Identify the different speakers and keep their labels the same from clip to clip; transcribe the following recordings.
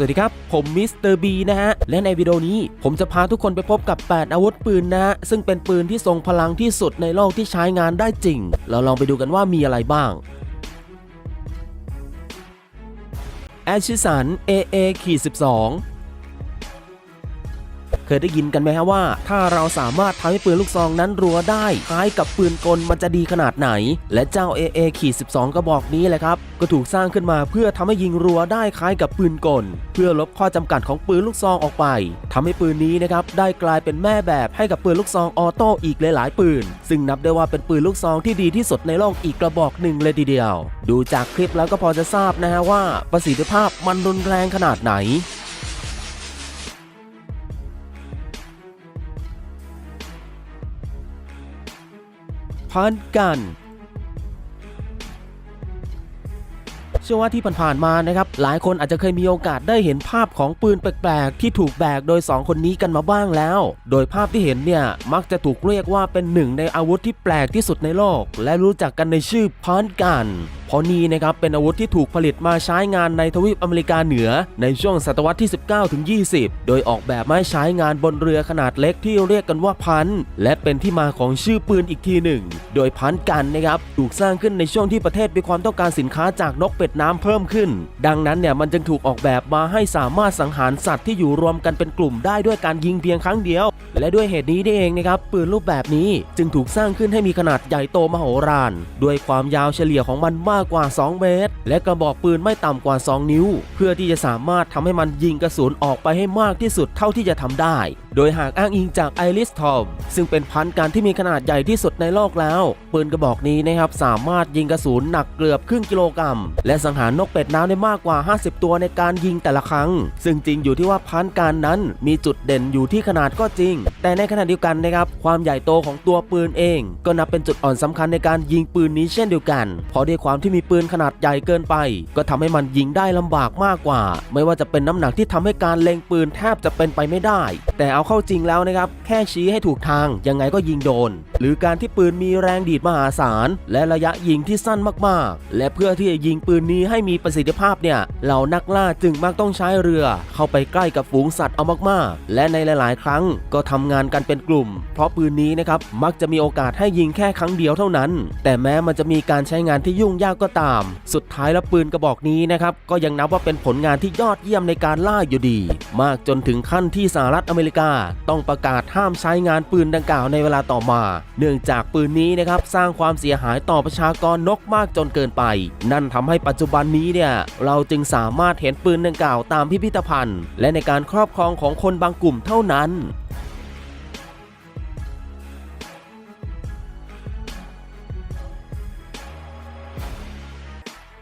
Speaker 1: สวัสดีครับ ผมมิสเตอร์บีนะฮะ และในวิดีโอนี้ผมจะพาทุกคนไปพบกับ 8 อาวุธปืนนะฮะ ซึ่งเป็นปืนที่ทรงพลังที่สุดในโลกที่ใช้งานได้จริง เราลองไปดูกันว่ามีอะไรบ้างแอชิสัน AA 12 เคยได้ยินกันไหมฮะว่า ถ้าเราสามารถทำให้ปืนลูกซองนั้นรัวได้คล้ายกับปืนกลมันจะดีขนาดไหน และเจ้า AA ขีด12 กระบอกนี้แหละครับ ก็ถูกสร้างขึ้นมาเพื่อทำให้ยิงรัวได้คล้ายกับปืนกล เพื่อลบข้อจำกัดของปืนลูกซองออกไปทำให้ปืนนี้นะครับได้กลายเป็นแม่แบบให้กับปืนลูกซองออโต้อีกหลายๆปืน ซึ่งนับได้ว่าเป็นปืนลูกซองที่ดีที่สุดในโลกอีกกระบอกหนึ่งเลยทีเดียว ดูจากคลิปแล้วก็พอจะทราบนะฮะว่าประสิทธิภาพมันรุนแรงขนาดไหน พันกัน ชื่อว่าที่ผ่านๆมานะครับหลายคนอาจจะเคยมีโอกาสได้เห็นภาพของปืนแปลกๆ ที่ถูกแบกโดย 2 คนนี้กันมาบ้างแล้ว โดยภาพที่เห็นเนี่ยมักจะถูกเรียกว่าเป็นหนึ่งในอาวุธที่แปลกที่สุดในโลก และรู้จักกันในชื่อพันกันเพราะนี่นะครับเป็นอาวุธที่ถูกผลิตมาใช้งานในทวีปอเมริกาเหนือ ในช่วงศตวรรษที่ 19ถึง20 โดยออกแบบมาให้ใช้งานบนเรือขนาดเล็กที่เรียกกันว่าพันและเป็นที่มาของชื่อปืนอีกทีหนึ่ง โดยพันกันนะครับถูกสร้างขึ้นในช่วงที่ประเทศมีความต้องการสินค้าจากนกเป็ดน้ำเพิ่มขึ้น ดังนั้นเนี่ยมันจึงถูกออกแบบมาให้สามารถสังหารสัตว์ที่อยู่รวมกันเป็นกลุ่มได้ด้วยการยิงเพียงครั้งเดียว และด้วยเหตุนี้นี่เองนะครับปืนรูปแบบนี้จึงถูกสร้างขึ้นให้มีขนาดใหญ่โตมโหฬารด้วยความยาวเฉลี่ยของมันมากกว่า 2 เมตร และกระบอกปืนไม่ต่ำกว่า 2 นิ้ว เพื่อที่จะสามารถทำให้มันยิงกระสุนออกไปให้มากที่สุดเท่าที่จะทำได้ โดยหากอ้างอิงจากไอริสทอมซึ่งเป็นพันการที่มีขนาดใหญ่ที่สุดในโลกแล้ว ปืนกระบอกนี้นะครับสามารถยิงกระสุนหนักเกือบครึ่งกิโลกรัม และสังหารนกเป็ดน้ำได้มากกว่า 50 ตัวในการยิงแต่ละครั้ง ซึ่งจริงอยู่ที่ว่าพันการนั้นมีจุดเด่นอยู่ที่ขนาดก็จริง แต่ในขณะเดียวกันนะครับความใหญ่โตของตัวปืนเอง ก็นับเป็นจุดอ่อนสำคัญในการยิงปืนนี้เช่นเดียวกัน เพราะด้วยความที่มีปืนขนาดใหญ่เกินไป ก็ทำให้มันยิงได้ลำบากมากกว่า ไม่ว่าจะเป็นน้ำหนักที่ทำให้การเล็งปืนแทบจะเป็นไปไม่ได้ แต่เอาเข้าจริงแล้วนะครับ แค่ชี้ให้ถูกทางยังไงก็ยิงโดน หรือการที่ปืนมีแรงดีดมหาศาล และระยะยิงที่สั้นมากๆ และเพื่อที่จะยิงปืนนี้ให้มีประสิทธิภาพเนี่ยเหล่านักล่าจึงมักต้องใช้เรือ เข้าไปใกล้กับฝูงสัตว์เอามากๆ และในหลาย ๆ ครั้งก็ทำงานกันเป็นกลุ่ม เพราะปืนนี้นะครับมักจะมีโอกาสให้ยิงแค่ครั้งเดียวเท่านั้น แต่แม้มันจะมีการใช้งานที่ยุ่งยากก็ตาม สุดท้ายแล้วปืนกระบอกนี้นะครับก็ยังนับว่าเป็นผลงานที่ยอดเยี่ยมในการล่าอยู่ดี มากจนถึงขั้นที่สหรัฐอเมริกาต้องประกาศห้ามใช้งานปืนดังกล่าวในเวลาต่อมา เนื่องจากปืนนี้นะครับสร้างความเสียหายต่อประชากรนกมากจนเกินไป นั่นทำให้ปัจจุบันนี้เนี่ยเราจึงสามารถเห็นปืนดังกล่าวตามพิพิธภัณฑ์ และในการครอบครองของคนบางกลุ่มเท่านั้น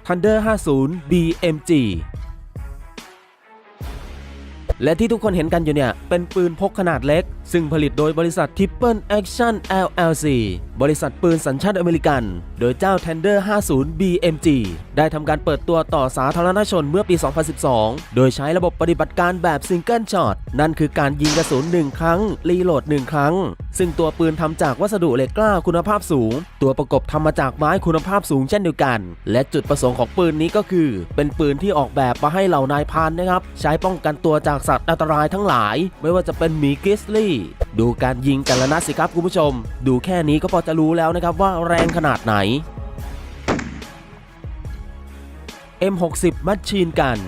Speaker 1: Thunder 50 BMG และที่ทุกคนเห็นกันอยู่เนี่ยเป็นปืนพกขนาดเล็ก ซึ่งผลิตโดยบริษัท Triple Action LLC บริษัทปืนสัญชาติอเมริกัน โดยเจ้า Thunder 50 BMG ได้ทำการเปิดตัวต่อสาธารณชนเมื่อปี 2012 โดยใช้ระบบปฏิบัติการแบบซิงเกิลช็อต นั่นคือการยิงกระสุน 1 ครั้ง รีโหลด 1 ครั้ง ซึ่งตัวปืนทำจากวัสดุเหล็กกล้าคุณภาพสูง ตัวประกบทำมาจากไม้คุณภาพสูงเช่นเดียวกัน และจุดประสงค์ของปืนนี้ก็คือ เป็นปืนที่ออกแบบมาให้เหล่านายพรานนะครับ ใช้ป้องกันตัวจากสัตว์อันตรายทั้งหลาย ไม่ว่าจะเป็นหมีกริสลี่ดูการยิงแต่ละนัดสิครับคุณผู้ชม ดูแค่นี้ก็พอจะรู้แล้วนะครับว่าแรงขนาดไหน M60 มัชชีนกัน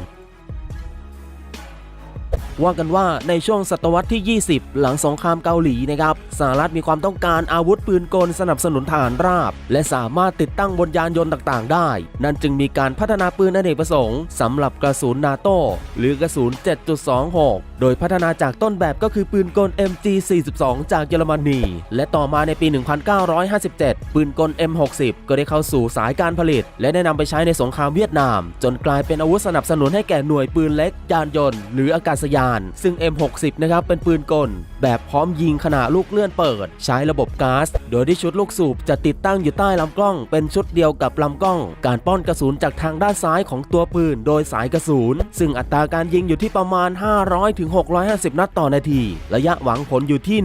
Speaker 1: ว่ากันว่าในช่วงศตวรรษที่ 20 หลังสงครามเกาหลีนะครับสหรัฐมีความต้องการอาวุธปืนกลสนับสนุนฐานราบ และสามารถติดตั้งบนยานยนต์ต่างๆ ได้ นั่นจึงมีการพัฒนาปืนอเนกประสงค์สำหรับกระสุนนาโต้หรือกระสุน 7.26 โดยพัฒนาจากต้นแบบก็คือปืนกล MG 42 จากเยอรมนี และต่อมาในปี 1957 ปืนกล M60 ก็ได้เข้าสู่สายการผลิต และได้นำไปใช้ในสงครามเวียดนาม จนกลายเป็นอาวุธสนับสนุนให้แก่หน่วยปืนเล็ก ยานยนต์ หรืออากาศยาน ซึ่ง M60 นะครับเป็นปืนกล แบบพร้อมยิงขณะลูกเลื่อนเปิด ใช้ระบบก๊าซโดยที่ชุดลูกสูบจะติดตั้งอยู่ใต้ลำกล้อง เป็นชุดเดียวกับลำกล้อง การป้อนกระสุนจากทางด้านซ้ายของตัวปืน โดยสายกระสุนซึ่งอัตราการยิงอยู่ที่ประมาณ 500ถึง650 นัดต่อนาที ระยะหวังผลอยู่ที่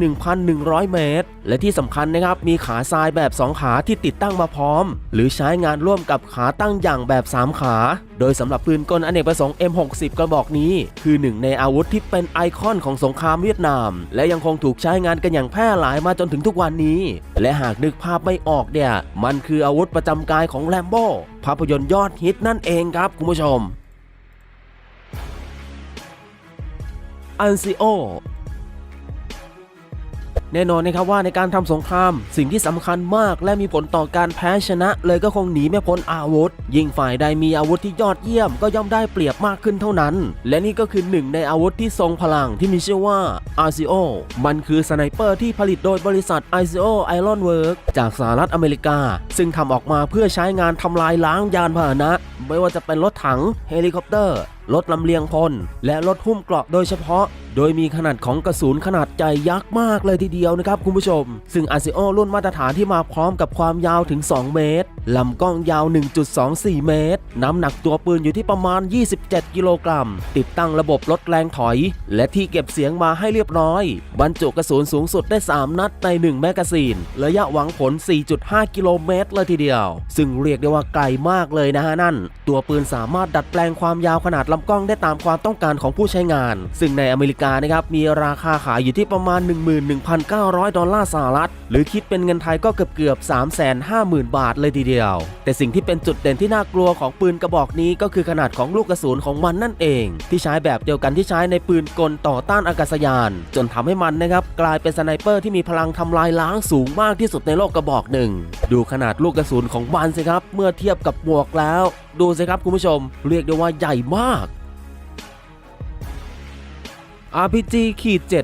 Speaker 1: 1,100 เมตร และที่สำคัญนะครับ มีขาทรายแบบ 2 ขาที่ติดตั้งมาพร้อม หรือใช้งานร่วมกับขาตั้งอย่างแบบ 3 ขา โดยสำหรับปืนกลอเนกประสงค์ M60 กระบอกนี้ คือหนึ่งในอาวุธที่เป็นไอคอนของสงครามเวียดนาม และยังคงถูกใช้งานกันอย่างแพร่หลายมาจนถึงทุกวันนี้ และหากนึกภาพไม่ออกเนี่ยมันคืออาวุธประจำกายของแลมโบ้ภาพยนตร์ยอดฮิตนั่นเองครับคุณผู้ชม อันซิโอแน่นอนนะครับว่าในการทำสงคราม สิ่งที่สำคัญมากและมีผลต่อการแพ้ชนะ เลยก็คงหนีไม่พ้นอาวุธ ยิ่งฝ่ายใดมีอาวุธที่ยอดเยี่ยมก็ย่อมได้เปรียบมากขึ้นเท่านั้น และนี่ก็คือหนึ่งในอาวุธที่ทรงพลังที่มีชื่อว่า a r c o มันคือสไนเปอร์ที่ผลิตโดยบริษัท i c o Iron Work จากสหรัฐอเมริกา ซึ่งทำออกมาเพื่อใช้งานทำลายล้างยานพาหนะ ไม่ว่าจะเป็นรถถัง เฮลิคอปเตอร์รถลำเลียงพล และรถหุ้มเกราะโดยเฉพาะ โดยมีขนาดของกระสุนขนาดใหญ่ยักษ์มากเลยทีเดียวนะครับคุณผู้ชม ซึ่งอาซิโอรุ่นมาตรฐานที่มาพร้อมกับความยาวถึง 2 เมตรลำกล้องยาว 1.24 เมตร น้ำหนักตัวปืนอยู่ที่ประมาณ 27 กิโลกรัม ติดตั้งระบบลดแรงถอย และที่เก็บเสียงมาให้เรียบร้อย บรรจุกระสุนสูงสุดได้ 3 นัดใน 1 แมกกาซีน ระยะหวังผล 4.5 กิโลเมตรเลยทีเดียว ซึ่งเรียกได้ว่าไกลมากเลยนะฮะนั่น ตัวปืนสามารถดัดแปลงความยาวขนาดลำกล้องได้ตามความต้องการของผู้ใช้งาน ซึ่งในอเมริกานะครับมีราคาขายอยู่ที่ประมาณ 11,900 ดอลลาร์สหรัฐ หรือคิดเป็นเงินไทยก็เกือบเกือบ 350,000 บาทเลยทีเดียว แต่สิ่งที่เป็นจุดเด่นที่น่ากลัวของปืนกระบอกนี้ก็คือขนาดของลูกกระสุนของมันนั่นเอง ที่ใช้แบบเดียวกันที่ใช้ในปืนกลต่อต้านอากาศยาน จนทำให้มันนะครับกลายเป็นสไนเปอร์ที่มีพลังทำลายล้างสูงมากที่สุดในโลกกระบอกหนึ่ง ดูขนาดลูกกระสุนของมันสิครับ เมื่อเทียบกับหมวกแล้ว ดูสิครับคุณผู้ชม เรียกได้ว่าใหญ่มาก RPG ขีด7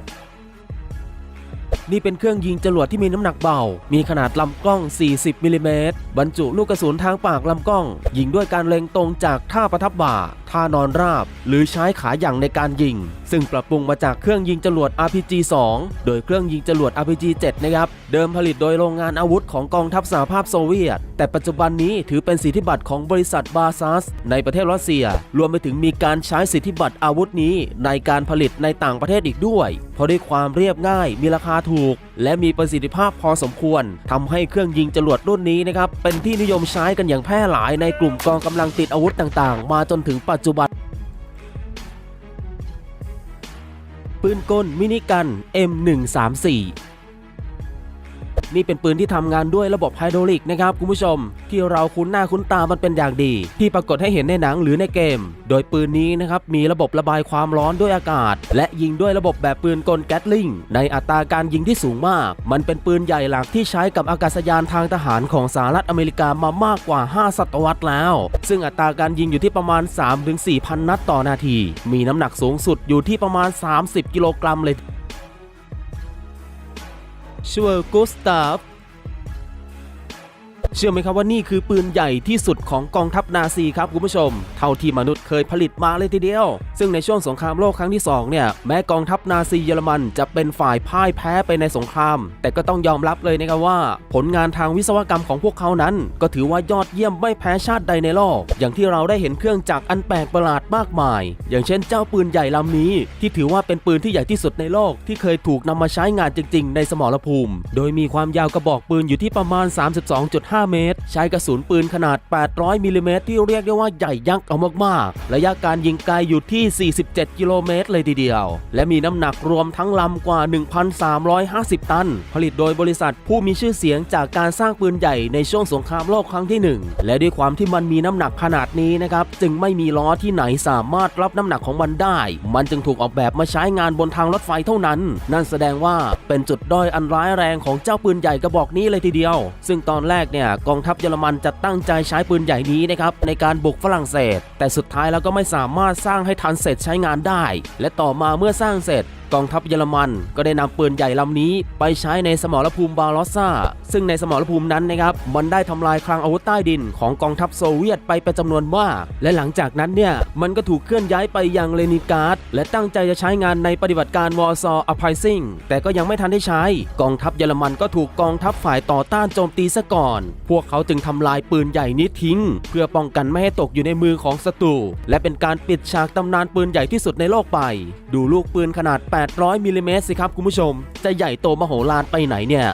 Speaker 1: นี่เป็นเครื่องยิงจรวดที่มีน้ำหนักเบา มีขนาดลำกล้อง 40มิลลิเมตรบรรจุลูกกระสุนทางปากลำกล้อง ยิงด้วยการเล็งตรงจากท่าประทับบ่า ท่านอนราบ หรือใช้ขาอย่างในการยิง ซึ่งปรับปรุงมาจากเครื่องยิงจรวด RPG 2 โดยเครื่องยิงจรวด RPG 7 นะครับ เดิมผลิตโดยโรงงานอาวุธของกองทัพสหภาพโซเวียต แต่ปัจจุบันนี้ถือเป็นสิทธิบัตรของบริษัทบาซัสในประเทศรัสเซีย รวมไปถึงมีการใช้สิทธิบัตรอาวุธนี้ ในการผลิตในต่างประเทศอีกด้วย เพราะด้วยความเรียบง่ายมีราคาถูก และมีประสิทธิภาพพอสมควรทำให้เครื่องยิงจรวดรุ่นนี้นะครับเป็นที่นิยมใช้กันอย่างแพร่หลายในกลุ่มกองกำลังติดอาวุธต่างๆ มาจนถึงปัจจุบันปืนกลมินิกัน M134 นี่เป็นปืนที่ทำงานด้วยระบบไฮดรอลิกนะครับคุณผู้ชม ที่เราคุ้นหน้าคุ้นตามันเป็นอย่างดี ที่ปรากฏให้เห็นในหนังหรือในเกม โดยปืนนี้นะครับมีระบบระบายความร้อนด้วยอากาศ และยิงด้วยระบบแบบปืนกลแก๊สลิงในอัตราการยิงที่สูงมาก มันเป็นปืนใหญ่หลักที่ใช้กับอากาศยานทางทหารของสหรัฐอเมริกามามากกว่า 5 ศตวรรษแล้ว ซึ่งอัตราการยิงอยู่ที่ประมาณ 3-4,000 นัดต่อนาที มีน้ำหนักสูงสุดอยู่ที่ประมาณ 30 กิโลกรัมเลย ชัวกุสตาฟ เชื่อไหมครับว่านี่คือปืนใหญ่ที่สุดของกองทัพนาซีครับคุณผู้ชม เท่าที่มนุษย์เคยผลิตมาเลยทีเดียว ซึ่งในช่วงสงครามโลกครั้งที่2เนี่ยแม้กองทัพนาซีเยอรมันจะเป็นฝ่ายพ่ายแพ้ไปในสงคราม แต่ก็ต้องยอมรับเลยนะครับว่า ผลงานทางวิศวกรรมของพวกเขานั้น ก็ถือว่ายอดเยี่ยมไม่แพ้ชาติใดในโลก อย่างที่เราได้เห็นเครื่องจักรอันแปลกประหลาดมากมาย อย่างเช่นเจ้าปืนใหญ่ลำนี้ ที่ถือว่าเป็นปืนที่ใหญ่ที่สุดในโลกที่เคยถูกนำมาใช้งานจริง ๆ ในสมรภูมิ โดยมีความยาวกระบอกปืนอยู่ที่ประมาณ 32.5เมตร ใช้กระสุนปืนขนาด 800 มิลลิเมตรที่เรียกได้ว่าใหญ่ยักษ์เอามากๆ ระยะการยิงไกลอยู่ที่ 47 กิโลเมตรเลยทีเดียว และมีน้ำหนักรวมทั้งลำกว่า 1,350 ตัน ผลิตโดยบริษัทผู้มีชื่อเสียงจากการสร้างปืนใหญ่ในช่วงสงครามโลกครั้งที่ 1 และด้วยความที่มันมีน้ำหนักขนาดนี้นะครับจึงไม่มีล้อที่ไหนสามารถรับน้ำหนักของมันได้ มันจึงถูกออกแบบมาใช้งานบนทางรถไฟเท่านั้น นั่นแสดงว่าเป็นจุดด้อยอันร้ายแรงของเจ้าปืนใหญ่กระบอกนี้เลยทีเดียว ซึ่งตอนแรกเนี่ยกองทัพเยอรมันจะตั้งใจใช้ปืนใหญ่นี้นะครับในการบุกฝรั่งเศส แต่สุดท้ายแล้วก็ไม่สามารถสร้างให้ทันเสร็จใช้งานได้ และต่อมาเมื่อสร้างเสร็จ กองทัพเยอรมันก็ได้นำปืนใหญ่ลำนี้ ไปใช้ในสมรภูมิบาลอสซาซึ่งในสมรภูมินั้นนะครับมันได้ทำลายคลังอาวุธใต้ดินของกองทัพโซเวียตไปเป็นจำนวนมาก และหลังจากนั้นเนี่ยมันก็ถูกเคลื่อนย้ายไปยังเลนินกราดและตั้งใจจะใช้งานในปฏิบัติการวอร์ซออ p พ i ซิงแต่ก็ยังไม่ทันได้ใช้ กองทัพเยอรมันก็ถูกกองทัพฝ่ายต่อต้านโจมตีซะก่อน พวกเขาจึงทำลายปืนใหญ่นี้ทิ้ง เพื่อป้องกันไม่ให้ตกอยู่ในมือของศัตรูและเป็นการปิดฉากตำนานปืนใหญ่ที่สุดในโลกไป ดูลูกปืนขนาด800มิลลิเมตรสิครับคุณผู้ชม จะใหญ่โตมโหฬารไปไหนเนี่ย